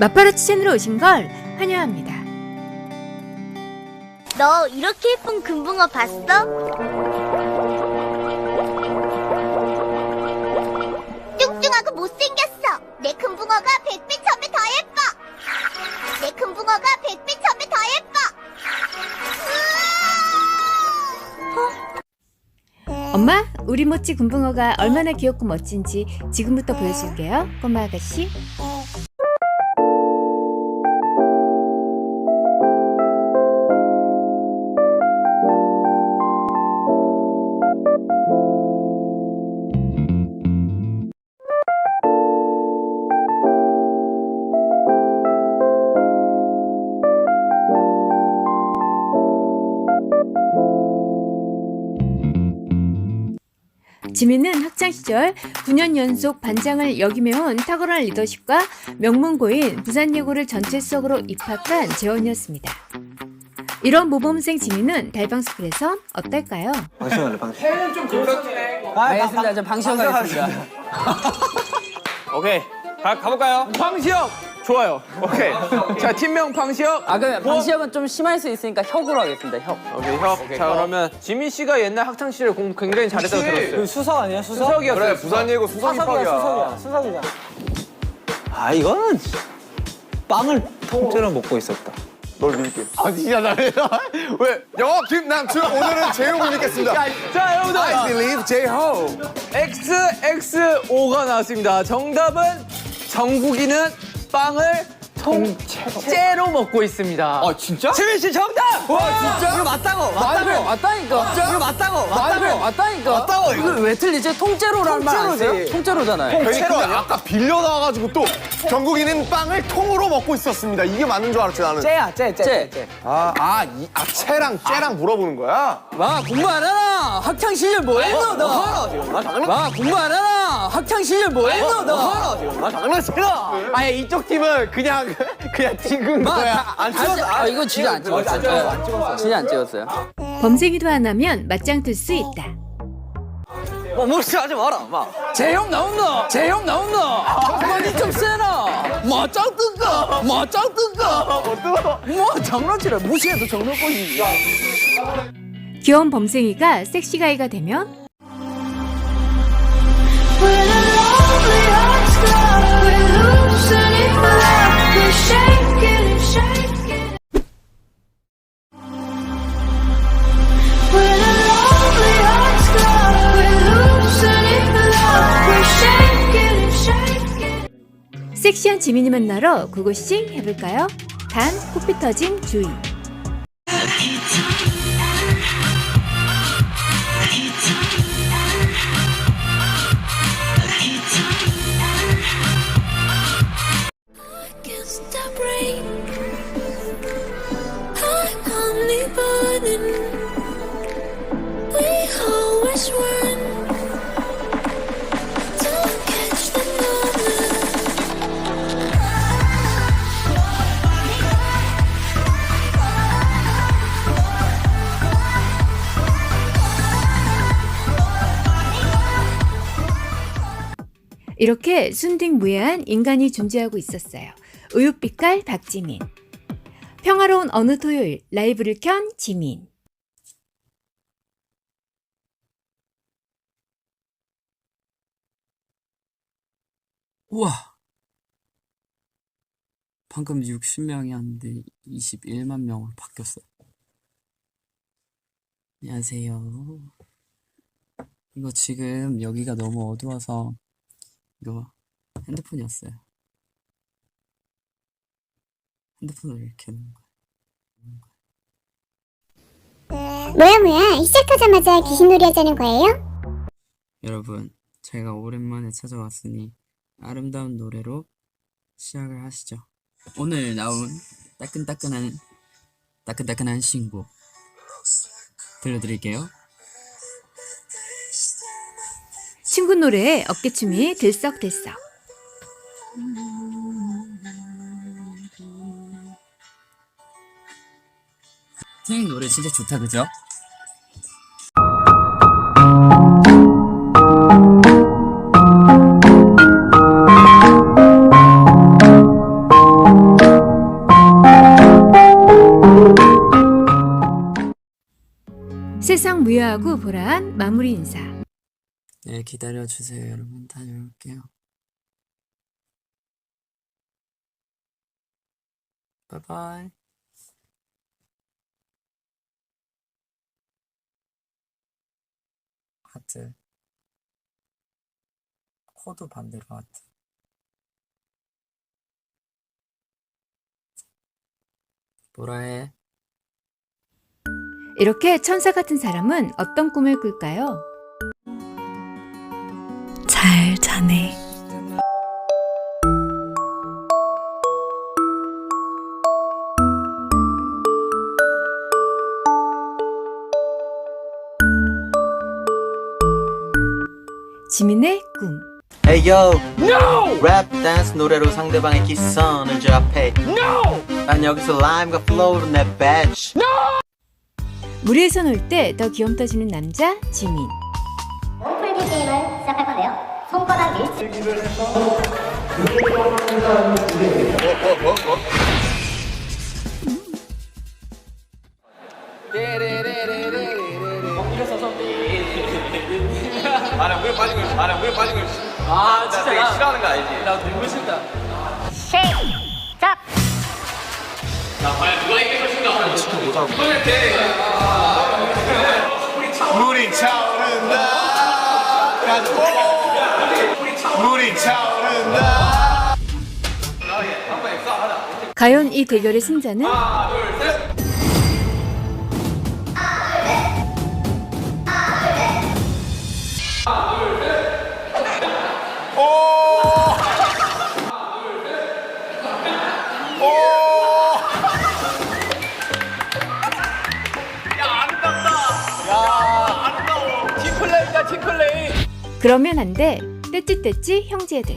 마파라치 채널에 오신 걸 환영합니다. 너 이렇게 예쁜 금붕어 봤어? 뚱뚱하고 못생겼어. 내 금붕어가 백배 천배 더 예뻐. 내 금붕어가 백배 천배 더 예뻐. 엄마, 우리 모찌 금붕어가 얼마나 귀엽고 멋진지 지금부터 보여줄게요. 꼬마 아가씨. 지민은 학창 시절 9년 연속 반장을 역임해온 탁월한 리더십과 명문고인 부산예고를 전체적으로 입학한 재원이었습니다. 이런 모범생 지민은 달방스쿨에서 어떨까요? 방시할래 방시. 알겠습니다. 저 방시험 가겠습니다. 오케이 가, 가볼까요? 방시혁 좋아요. 오케이. 자 팀명 방시혁. 아, 그 방시험은 좀 심할 수 있으니까 혁으로 하겠습니다. 혁. 오케이 혁. 자 그러면 지민 씨가 옛날 학창 시절에 공부 굉장히 잘했다고 들었어요. 수석 아니야 수석? 수석이었어요. 그래 부산 예고 수석 입학이야. 수석이잖아. 아 이거는 빵을 통째로 먹고 있었다. 널 믿을게. 아니야 나 왜? 영어 김남춘 오늘은 제호를 믿겠습니다. 자 여러분들 I believe 제호. XXO가 나왔습니다. 정답은 정국이는 빵을 통째로 먹고 있습니다. 아 진짜? 지민 씨 정답! 와 진짜? 이거 맞다고. 맞다고. 맞다니까. 이거 맞다고. 맞다고. 맞다니까. 맞다고, 이거. 왜 틀리지? 통째로라는 말안 통째로지. 써요? 통째로잖아요. 통째로 아니야? 아까 빌려 나와가지고 또 정국이는 빵을 통으로 먹고 있었습니다. 이게 맞는 줄 알았지 나는. 째야, 째, 째, 째. 아, 아, 이, 아, 채랑 째랑 물어보는 거야? 마 공부 안 하나? 학창 시절 뭐 했노 너? 마 공부 안 하나? 학창 시절 뭐 했노 너? 아, 장난치나? 아니, 이쪽 팀은 그냥, 그냥 찍은 마, 거야. 다- 안 찍었어. 아, 이거 진짜 안 찍었어요. 안 찍었어. 안 찍었어. 진짜 안 찍었어요. 범죄기도 안 하면 맞짱 뜰 수 있다. 뭐 무시하지 마라, 마. 재형 나온다. 재형 나온다. 그만이 좀 세나. 맞짱 뜬가. 맞짱 뜬가. 뭐 장난치라. 무시해도 장난꾸지. 귀여운 범생이가 섹시가이가 되면 섹시한 지민이 만나러 구고싱 해볼까요? 단 코피 터진 주의. 이렇게 순딩무예한 인간이 존재하고 있었어요. 우윳빛깔 박지민. 평화로운 어느 토요일 라이브를 켠 지민. 우와! 방금 60명이었는데 21만 명으로 바뀌었어요. 안녕하세요. 이거 지금 여기가 너무 어두워서 이거 핸드폰이었어요. 핸드폰을 이렇게 놓은 거예요. 뭐야 뭐야 시작하자마자 귀신놀이 하자는 거예요? 여러분, 제가 오랜만에 찾아왔으니 아름다운 노래로 시작을 하시죠. 오늘 나온 따끈따끈한 따끈따끈한 신곡 들려드릴게요. 친구 노래에 어깨춤이 들썩들썩. 태행 노래 진짜 좋다 그죠? 세상 무야하고 보라한 마무리 인사. 네, 기다려주세요, 여러분. 다녀올게요. 바이바이. 하트. 코도 반대로 하트. 뭐라 해? 이렇게 천사 같은 사람은 어떤 꿈을 꿀까요? 자네. 지민의 꿈. Hey yo! No! 랩 댄스 노래로 상대방의 기선을 제압해. No! 난 여기서 라임과 플로우로 내 배치. 무리에서 놀 때 더 귀염 터지는 남자 지민. 몸풀기 게임을 시작할 건데요. 손바닥 일치. 아 진짜 나 싫어하는 거 알지? 나 너무 싫다. 시작. 물이 차오른다. 가지 과연 이 대결의 승자는? 팀플레이다 팀플레이. 그러면 안 돼. 떼찌떼찌 형제들.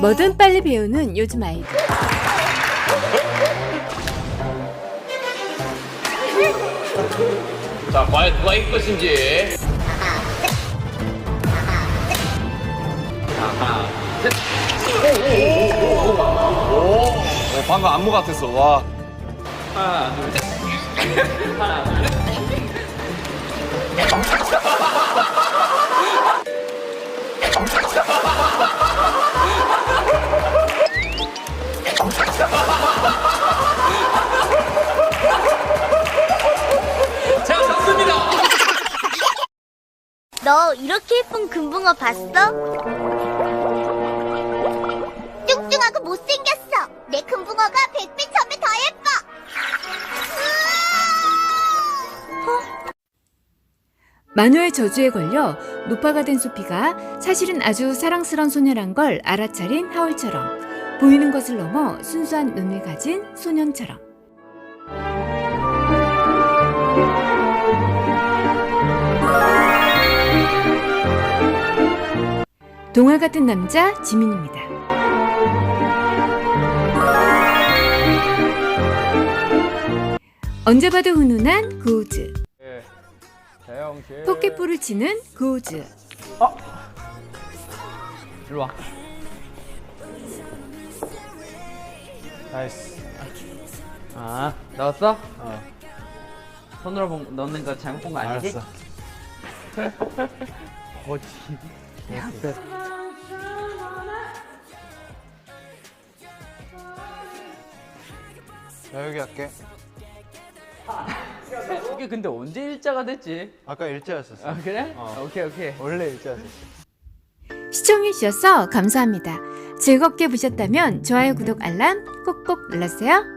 뭐든 빨리 배우는 요즘 아이들. 자 과연 누가 이길 것인지. 방금 안무 같았어. 와. 제가 졌습니다. 너 이렇게 예쁜 금붕어 봤어? 만호의 저주에 걸려 노파가 된 소피가 사실은 아주 사랑스런 소녀란 걸 알아차린 하울처럼 보이는 것을 넘어 순수한 눈을 가진 소년처럼 동화 같은 남자 지민입니다. 언제 봐도 훈훈한 고우즈 포켓볼을 치는 고우즈 일로 와. 나이스. 아 나왔어? 어. 손으로 본- 넣는 거 잘못 본 거 아니지? 거지. 자, 여기 할게. 이게 근데 언제 일자가 됐지? 아까 일자였었어. 아 그래? 오케이 오케이. 원래 일자였었어. 시청해 주셔서 감사합니다. 즐겁게 보셨다면 좋아요, 구독, 알람 꼭꼭 눌러주세요.